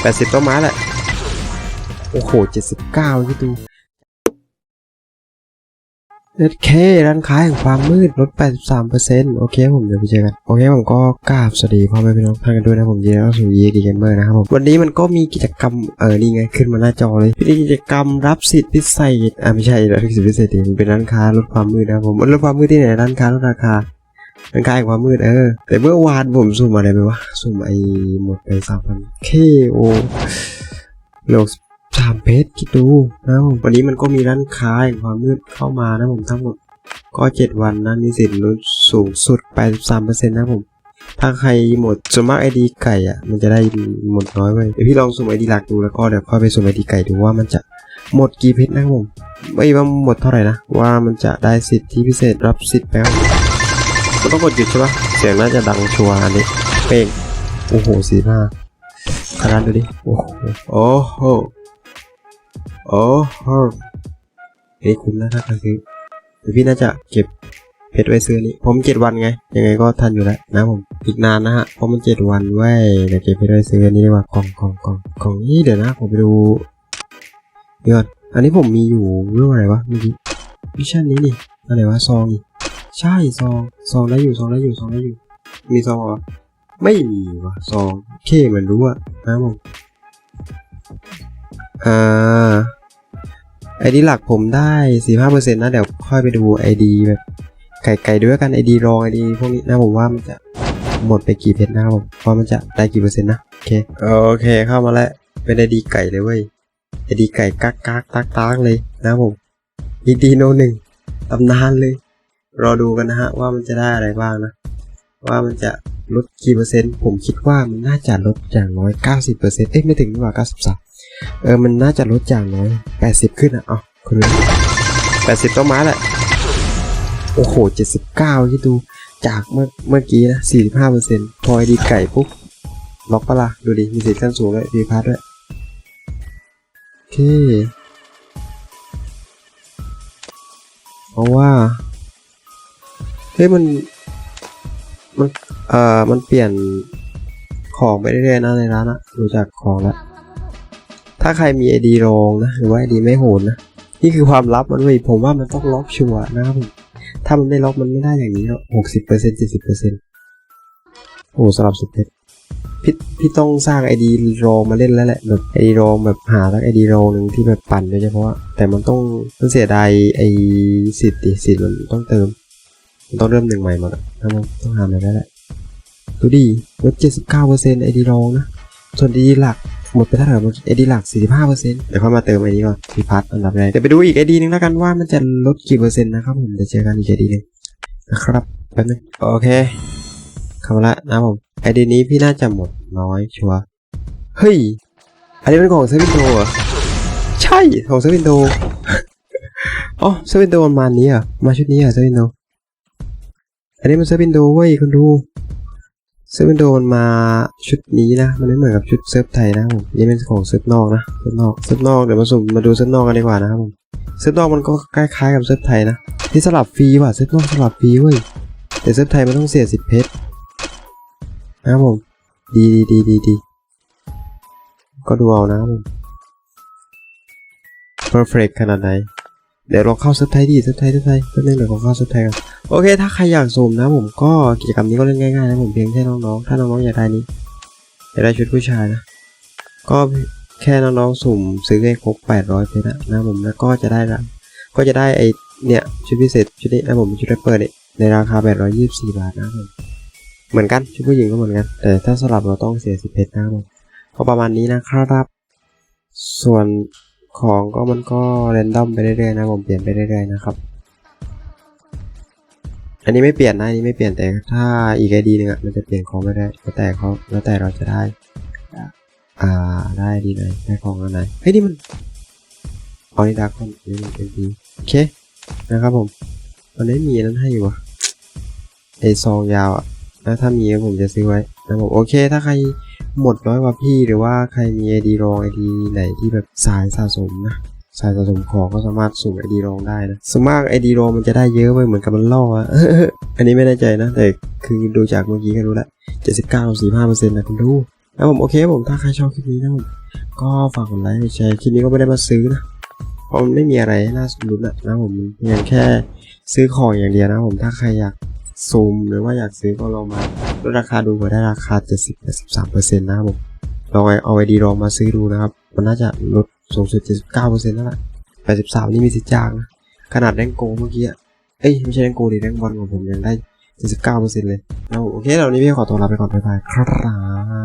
แปดสิบต้นไม้แหละ โอ้โหเจ็ดสิบเก้าคิดดูเน็ตเคร้านค้าแห่งความมืดลด 83%โอเคผมเดี๋ยวไปเจอกัน โอเคผมก็กราบสวัสดีพ่อแม่พี่น้องท่านกันด้วยนะผมยินดีต้อนรับสู่ยีดีเกมเมอร์นะครับผมวันนี้มันก็มีกิจกรรมเออนี่ไงขึ้นมาหน้าจอเลยเป็นกิจกรรมรับสิทธิ์พิเศษอ่าไม่ใช่รับสิทธิ์พิเศษดิมันเป็นร้านค้าลดความมืดนะครับผมลดความมืดที่ไหนร้านค้าลดราคา ร้านค้าแห่งความมืดเออ แต่เมื่อวานผมสุ่มอะไรไปวะ สุ่มไอ้หมดไปสามพันเคโอโลกสามเพชรคิดดูนะผมวันนี้มันก็มีร้านค้าแห่งความมืดเข้ามานะผมทั้งหมดก็เจ็ดวันนะมีสิทธิ์ลดสูงสุด83%นต์นะผม ถ้าใครหมดส่วนมากไอดีไก่อะ มันจะได้หมดน้อยเว้ยเดี๋ยวพี่ลองสุ่มไอดีหลักดูแล้วก็เดี๋ยวค่อยไปสุ่มไอดีไก่ดูว่ามันจะหมดกี่เพชรนะผมไม่ว่าหมดเท่าไหร่นะว่ามันจะได้สิทธิพิเศษรับสิทธิ์แล้ วก็ต้องกดหยุดใช่ปะเสียงน่าจะดังชัวร์อันนี้เป้งโอ้โหสีหน้าขนาดดูดิ โอ้โห โอ้โห โอ้โหเฮ้ยคุณนะถ้าใครซื้อเดี๋ยวพี่น่าจะเก็บเพชรไว้ซื้อนี้ ผมเจ็ดวันไง ยังไงก็ทันอยู่แล้วนะผม อีกนานนะฮะ เพราะมันเจ็ดวันเว้ยเดี๋ยวเก็บเพชรไว้ซื้ออันนี้ดีกว่ากล่องกล่องกล่องกล่องนี้เดี๋ยวนะ ผมไปดูเดี๋ยวก่อนอันนี้ผมมีอยู่เรื่องอะไรวะเมื่อกี้มิชชั่นนี้นี่อะไรวะซองนี่ ใช่ซองซองได้อยู่ซองได้อยู่ซองได้อยู่ มีซองเหรอไม่มีวะซองโอเคมือนรู้อะนะผมอ่าไอดีหลักผมได้สี่ห้าเปอร์เซ็นต์นะเดี๋ยวค่อยไปดูไอดีแบบไก่ไก่ด้วยกันไอดีรองไอดีพวกนี้นะผมว่ามันจะหมดไปกี่เพชรนะผมว่ามันจะได้กี่เปอร์เซ็นต์นะโอเคโอเคเข้ามาแล้วเป็นไอดีไก่เลยเว้ยไอดีไก่กักกักตักตักเลยนะผมอีดีโนหนึ่งตำนานเลย รอดูกันนะฮะว่ามันจะได้อะไรบ้างนะ ว่ามันจะลดกี่เปอร์เซ็นต์ ผมคิดว่ามันน่าจะลดอย่างน้อยเก้าสิบเปอร์เซ็นต์เอ๊ะไม่ถึงดีกว่าเก้าสิบสามเออ มันน่าจะลดอย่างน้อยแปดสิบขึ้นอะ เอ๋อคุณแปดสิบต้นไม้แหละ โอ้โหเจ็ดสิบเก้าที่ดูจากเมื่อเมื่อกี้นะสี่สิบห้าเปอร์เซ็นต์พอไอดีไก่ปุ๊บล็อกปะละ่ะดูดิ มีสิทธิ์ขั้นสูงเลยดีพาร์ทด้วยโอเคเพราะว่า เฮ้ยมันมันเอ่อมันเปลี่ยนของไปเรื่อยๆนะในร้านอะดูจากของแล้วถ้าใครมีไอดีรองนะหรือว่าไอดีไม่โหดนะนี่คือความลับมันเว้ยผมว่ามันต้องล็อกชัวร์นะครับถ้ามันไม่ล็อกมันไม่ได้อย่างนี้หรอกหกสิบเปอร์เซ็นต์เจ็ดสิบเปอร์เซ็นต์โอ้สำหรับสุดเพชรพี่พี่ต้องสร้างไอดีรองมาเล่นแล้วแหละแบบไอดีรองแบบหาสักไอดีรองหนึ่งที่แบบปั่นโดยเฉพาะแต่มันต้องมันเสียดายไอสิทธิ์สิทธิ์มันต้องเติม ต้องเริ่มหนึ่งใหม่หมดอะถ้ามันต้องหามาแล้วแหละดูดิลดเจ็ดสิบเก้าเปอร์เซ็นต์ไอดีรองนะ ส่วนไอดีหลักหมดไปเท่าไหร่หมดเอดีหลัก45%เปอร์เซ็นต์เดี๋ยวค่อยมาเติมไอนี้ก่อนพีพัทอันดับแรกเดี๋ยวไปดูอีกไอดีนึงแล้วกันว่ามันจะลดกี่เปอร์เซ็นต์นะครับผมเดี๋ยวเจอกันอีกไอดีนึงนะครับแป๊บนึงโอเคเข้ามาละนะผมไอดีนี้พี่น่าจะหมดน้อยชัวร์เฮ้ย อันนี้เป็นของเซเว่นโดเหรอ ใช่ ของเซเว่นโดอ๋อเซเว่นโดมันมานี้อะมาชุดนี้อะเซเว่นโด อันนี้มันเซอร์เว่นโดเว้ยคุณดูเซิร์ฟวินโดว์มันมาชุดนี้นะ มันไม่เหมือนกับชุดเซิร์ฟไทยนะผมนี่เป็นของเซิร์ฟนอกนะเซิร์ฟนอกเซิร์ฟนอกเดี๋ยวมาสุ่มมาดูเซิร์ฟนอกกันดีกว่านะครับผมเซิร์ฟนอกมันก็คล้ายๆกับเซิร์ฟไทยนะที่สลับฟรีว่ะเซิร์ฟนอกสลับฟรีเว้ยแต่เซิร์ฟไทยมันต้องเสียสิบเพชรนะครับผมดีดีดีดีดีก็ดูเอานะครับผม perfect ขนาดไหนเดี๋ยวลองเข้าเซิร์ฟไทยดิเซิร์ฟไทยเซิร์ฟไทยแป๊บนึงเดี๋ยวผมเข้าเซิร์ฟไทยกัน โอเค ถ้าใครอยากสุ่มนะผมก็กิจกรรมนี้ก็เล่นง่ายๆนะผมเพียงแค่น้องๆ ถ้าน้องๆอยากได้นี้อยากได้ชุดผู้ชายนะ ก็แค่น้องๆสุ่มซื้อให้ครบ 800เพชรนะนะผมแล้วก็จะได้ละก็จะได้ไอเนี่ยชุดพิเศษชุดนี้นะผมชุดแรปเปอร์เนี่ยในราคา 824 บาทนะผมเหมือนกันชุดผู้หญิงก็เหมือนกันแต่ถ้าสลับเราต้องเสีย10เพชรนะผมก็ประมาณนี้นะครับ ส่วนของก็มันก็เรนดอมไปเรื่อยๆนะผมเปลี่ยนไปเรื่อยๆนะครับ อันนี้ไม่เปลี่ยนนะอันนี้ไม่เปลี่ยนแต่ถ้าอีกไอดีนึ่งอะมันจะเปลี่ยนของไม่ได้แล้วแต่เขาแล้วแต่เราจะได้ อ่าได้ดีไหนได้ของอันไหนเฮ้ยนี่มันออนี่ดาร์คอนนี่มันเป็นดีโอเคนะครับผมมันไม่มีนั้นให้อยู่อะไอซองยาวอะแล้วถ้ามีผมจะซื้อไว้นะผมโอเค ถ้าใครหมดน้อยกว่าพี่หรือว่าใครมีไอดีรองไอดีไหนที่แบบสายสะสมนะ สายสะสมของก็สามารถสุ่มไอดีรองได้นะสมากไอดีรองมันจะได้เยอะไปเหมือนกับมันล่ออะอันนี้ไม่แน่ใจนะ แต่คือดูจากเมื่อกี้ก็รู้ละ79 45เปอร์เซ็นต์นะคุณดูแล้วผมโอเคผมถ้าใครชอบคลิปนี้นะผมก็ฝากกดไลค์แชร์คลิปนี้ก็ไม่ได้มาซื้อนะเพราะมันไม่มีอะไรให้น่าสนลุ้นะนะผมเพียงแค่ซื้อของอย่างเดียวนะผมถ้าใครอยากซูมหรือว่าอยากซื้อก็ลองมาลดราคาดูเผื่อได้ราคา 70-73%นะครับผมลองเอาไอดีลองมาซื้อดูนะครับ มันน่าจะลด สูงสุด79%แล้วล่ะ83 นี่มีสิทธิ์จางนะขนาดแดงโกเมื่อกี้เอ้ยไม่ใช่แดงโกดิแดงบอลของผมยังได้79%เลยนะผมโอเคเดี๋ยวนี้พี่ขอตัวลาไปก่อนบ๊ายบายครับ